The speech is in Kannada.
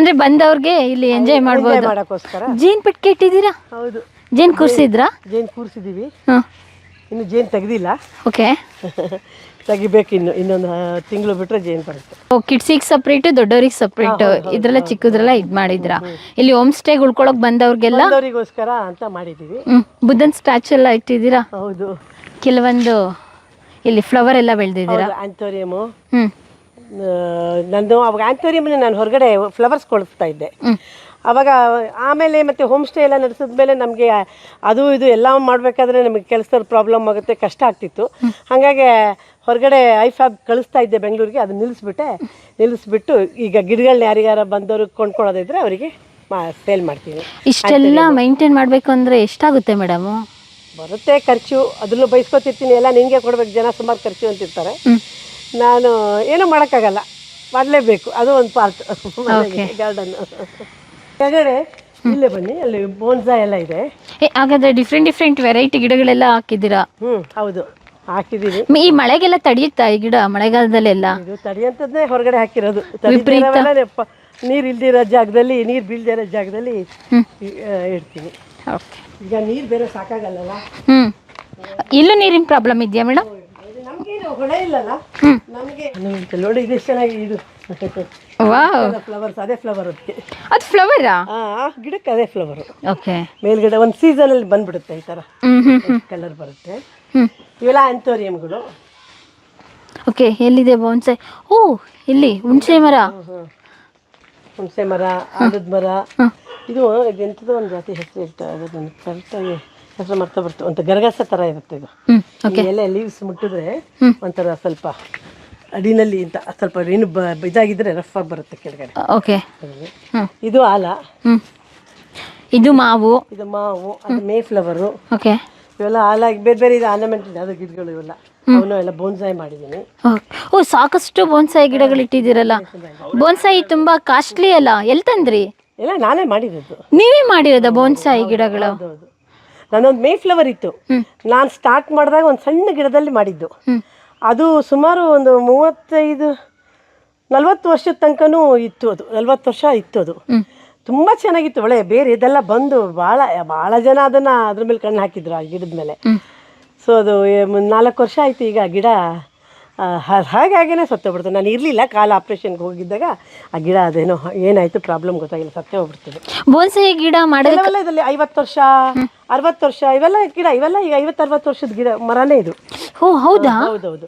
ಅಂದ್ರೆ ಬಂದವ್ರಿಗೆ ಇಲ್ಲಿ ಎಂಜಾಯ್ ಮಾಡಬಹುದು ಮಾಡ್ಬೋದು. ಮಾಡೋಕ್ಕೋಸ್ಕರ. ಜೇನ್ ಪೆಟ್ಟಿಗೆ ಇಟ್ಟಿದ್ದೀರಾ ಹೌದು. ಜೇನ್ ಕೂರ್ಸಿದ್ರಾ? ಜೇನು ಕೂರಿಸಿದ್ದೀವಿ ಹಾಂ. ಇನ್ನು ಜೇನು ತೆಗ್ದಿಲ್ಲ. ಓಕೆ. ತೆಗಿಬೇಕು ಇನ್ನು ಇನ್ನೊಂದು ತಿಂಗಳು ಬಿಟ್ರೆ ಜೇನು ಬರುತ್ತೆ. ಓ ಕಿಡ್ಸಿಗೆ ಸಪ್ರೇಟ್ ದೊಡ್ಡವ್ರಿಗೆ ಸಪ್ರೇಟ್ ಇದ್ರಲ್ಲ ಚಿಕ್ಕದ್ರೆಲ್ಲ ಇದು ಮಾಡಿದ್ರಾ ಇಲ್ಲಿ ಹೋಮ್ ಸ್ಟೇಗೆ ಉಳ್ಕೊಳಕ್ ಬಂದವ್ರಿಗೆಲ್ಲ? ಅವರಿಗೋಸ್ಕರ ಅಂತ ಮಾಡಿದ್ದೀವಿ. ಹ್ಮ್ ಬುದ್ಧನ್ ಸ್ಟ್ಯಾಚು ಎಲ್ಲ ಇಟ್ಟಿದ್ದೀರಾ? ಹೌದು. ಕೆಲವೊಂದು ಇಲ್ಲಿ ಫ್ಲವರ್ ಎಲ್ಲ ಬೆಳೆದಿದ್ದೀರಾ? ಆಂಥೋರಿಯಮು ಹ್ಮ್. ನಂದು ಅವಾಗ ಆಂಥೋರಿಯಮ್ನ ನಾನು ಹೊರಗಡೆ ಫ್ಲವರ್ಸ್ ಕೊಡಿಸ್ತಾ ಇದ್ದೆ. ಅವಾಗ ಆಮೇಲೆ ಮತ್ತೆ ಹೋಮ್ ಸ್ಟೇ ಎಲ್ಲ ನಡೆಸಿದ ಮೇಲೆ ನಮಗೆ ಅದು ಇದು ಎಲ್ಲ ಮಾಡಬೇಕಾದ್ರೆ ನಮಗೆ ಕೆಲಸದ ಪ್ರಾಬ್ಲಮ್ ಆಗುತ್ತೆ ಕಷ್ಟ ಆಗ್ತಿತ್ತು. ಹಾಗಾಗಿ ಹೊರಗಡೆ ಐಫ್ಯಾಬ್ ಕಳಿಸ್ತಾ ಇದ್ದೆ ಬೆಂಗಳೂರಿಗೆ ಅದು ನಿಲ್ಲಿಸ್ಬಿಟ್ಟೆ. ನಿಲ್ಲಿಸ್ಬಿಟ್ಟು ಈಗ ಗಿಡಗಳನ್ನ ಯಾರಿಗಾರ ಬಂದವರು ಕೊಂಡ್ಕೊಳ್ಳೋದಿದ್ರೆ ಅವರಿಗೆ ಮಾ ಸೇಲ್ ಮಾಡ್ತೀನಿ. ಇಷ್ಟೆಲ್ಲ ಮೈಂಟೈನ್ ಮಾಡಬೇಕು ಅಂದರೆ ಎಷ್ಟಾಗುತ್ತೆ ಮೇಡಮು ಬರುತ್ತೆ ಖರ್ಚು ಅದನ್ನು ಬೈಸ್ಕೊತಿರ್ತೀನಿ. ಎಲ್ಲ ನಿನಗೆ ಕೊಡ್ಬೇಕು ಜನ ಸುಮಾರು ಖರ್ಚು ಅಂತಿರ್ತಾರೆ. ನಾನು ಏನೂ ಮಾಡೋಕ್ಕಾಗಲ್ಲ. ಮಾಡಲೇಬೇಕು. ಅದು ಒಂದು ಪಾರ್ಟ್. ಗಾರ್ಡನ್ ಕೆಳಗಡೆ ಇಲ್ಲೇ ಬನ್ನಿ. ಅಲ್ಲಿ ಬೋನ್ಸಾ ಎಲ್ಲ ಇದೆ. ಏ ಹಾಗಾದ್ರೆ ಡಿಫ್ರೆಂಟ್ ಡಿಫ್ರೆಂಟ್ ವೆರೈಟಿ ಗಿಡಗಳೆಲ್ಲ ಹಾಕಿದ್ದೀರಾ? ಹ್ಞೂ ಹೌದು. ಹಾಕಿದೀವಿ ಈ ಮಳೆಗೆಲ್ಲ ತಡೆಯುತ್ತಾ ಈ ಗಿಡ ಮಳೆಗಾಲದಲ್ಲೆಲ್ಲ? ಇದು ತಡಿಯಂಥದ್ದೇ ಹೊರಗಡೆ ಹಾಕಿರೋದು. ತಡಿದಿರೋವೆಲ್ಲ ನೆಪ- ನೀರು ಇಲ್ದಿರೋ ಜಾಗದಲ್ಲಿ ನೀರು ಬೀಳ್ದಿರೋ ಜಾಗದಲ್ಲಿ. ಇಡ್ತೀನಿ. ಈಗ ನೀರು ಬೇರೆ ಸಾಕಾಗಲ್ಲಲ್ಲ? ಹ್ಞೂ ಇಲ್ಲೂ ನೀರಿನ ಪ್ರಾಬ್ಲಮ್ ಇದೆಯಾ ಮೇಡಮ್ ಹೊಳೆ ಇಲ್ಲಲ್ಲ? ಸೀಸನ್ ನಮಗೆ ನೋಡಿ ಇದು ಚೆನ್ನಾಗಿ ಇದು. ವಾವ್. ಫ್ಲವರ್ಸ್ ಅದೇ ಫ್ಲವರ್ ಅದಕ್ಕೆ ಅದು ಫ್ಲವರಾ ಆ? ಗಿಡಕ್ಕೆ ಅದೇ ಫ್ಲವರು ಓಕೆ ಮೇಲ್ಗಡೆ ಒಂದು ಸೀಸನಲ್ಲಿ ಬಂದ್ಬಿಡುತ್ತೆ ಈ ತರ. ಕಲರ್ ಬರುತ್ತೆ. ಹ್ಮ್. ಇವೆಲ್ಲ ಆಂಥೋರಿಯಂಗಳು ಓಕೆ ಎಲ್ಲಿದೆ ಬೌನ್ಸೆ? ಓ ಇಲ್ಲಿ ಹುಣಸೆ ಮರ. ಹುಣಸೆ ಮರ ಆಲದ ಮರ. ಇದು ಎಂತದ ಒಂದು ಜಾತಿ ಹೆಸರು ಇರ್ತದೆ ಅದು ನನಗೆ ಕರೆಕ್ಟಾಗಿ ಹೆಸರು ಮಾಡ್ತಾ ಬರ್ತು ಅಂತ ಗರಗಸ ತರ ಇರುತ್ತೆ ಇದು. ಈ ಎಲೆ ಲೀವ್ಸ್ ಮುಟ್ಟಿದ್ರೆ ಒಂಥರ ಸ್ವಲ್ಪ ಅಡಿನಲ್ಲಿ ಅಂತ ಸ್ವಲ್ಪ ಏನು ಇದಾಗಿದ್ರೆ ರಫ್ ಆಗಿ ಬರುತ್ತೆ ಕೆಳಗಡೆ. ಓಕೆ ಇದು ಆಲ ಇದು ಮಾವು. ಇದು ಮಾವು ಅದು ಮೇ ಫ್ಲವರು ಓಕೆ ಇವೆಲ್ಲ ಆಲಾಗಿ ಬೇರೆ ಬೇರೆ ಇದು ಆರ್ನಮೆಂಟ್ ಇದೆ ಅದು ಗಿಡಗಳು ಇವೆಲ್ಲ. ಅವನು ಎಲ್ಲ ಬೋನ್ಸಾಯಿ ಮಾಡಿದ್ದೀನಿ. ಓ ಸಾಕಷ್ಟು ಬೋನ್ಸಾಯಿ ಗಿಡಗಳು ಇಟ್ಟಿದ್ದೀರಲ್ಲ. ಬೋನ್ಸಾಯಿ ತುಂಬಾ ಕಾಸ್ಟ್ಲಿ ಅಲ್ಲ? ಎಲ್ಲಿ ತಂದ್ರಿ? ಎಲ್ಲ ನಾನೇ ಮಾಡಿರೋದು. ನೀವೇ ಮಾಡಿರೋದ ಬೋನ್ಸಾಯಿ ಗಿಡಗಳು? ಹೌದು ನಾನೊಂದು ಮೇ ಫ್ಲವರ್ ಇತ್ತು ನಾನು ಸ್ಟಾರ್ಟ್ ಮಾಡಿದಾಗ ಒಂದು ಸಣ್ಣ ಗಿಡದಲ್ಲಿ ಮಾಡಿದ್ದು. ಅದು ಸುಮಾರು ಒಂದು ಮೂವತ್ತೈದು ನಲ್ವತ್ತು ವರ್ಷದ ತನಕನೂ ಇತ್ತು ಅದು. ನಲ್ವತ್ತು ವರ್ಷ ಇತ್ತು ಅದು. ತುಂಬ ಚೆನ್ನಾಗಿತ್ತು. ಒಳ್ಳೆ ಬೇರೆ ಇದೆಲ್ಲ ಬಂದು ಭಾಳ ಭಾಳ ಜನ ಅದನ್ನು ಅದ್ರ ಮೇಲೆ ಕಣ್ಣು ಹಾಕಿದ್ರು ಆ ಗಿಡದ ಮೇಲೆ. ಸೊ ಅದು ನಾಲ್ಕು ವರ್ಷ ಆಯಿತು ಈಗ ಗಿಡ ಹಾಗಾಗಿನೇ ಸತ್ತೋಗ್ಬಿಡ್ತು ನಾನು ಇರಲಿಲ್ಲ ಕಾಲ ಆಪ್ರೇಷನ್ಗೆ ಹೋಗಿದ್ದಾಗ. ಆ ಗಿಡ ಅದೇನೋ ಏನಾಯಿತು ಪ್ರಾಬ್ಲಮ್ ಗೊತ್ತಾಗಿಲ್ಲ ಸತ್ತೇ ಹೋಗ್ಬಿಡ್ತದೆ ಬೋನ್ಸಾಯಿ ಗಿಡ ಮಾಡೋದಕ್ಕೆ ಕೆಲವೆಲ್ಲ ಇದರಲ್ಲಿ ಐವತ್ತು ವರ್ಷ ಅರವತ್ತು ವರ್ಷ ಇವೆಲ್ಲ ಗಿಡ ಇವೆಲ್ಲ ಈಗ ಐವತ್ತು ಅರವತ್ತು ವರ್ಷದ ಗಿಡ ಮರನೇ ಇದು. ಓ ಹೌದಾ? ಹೌದೌದು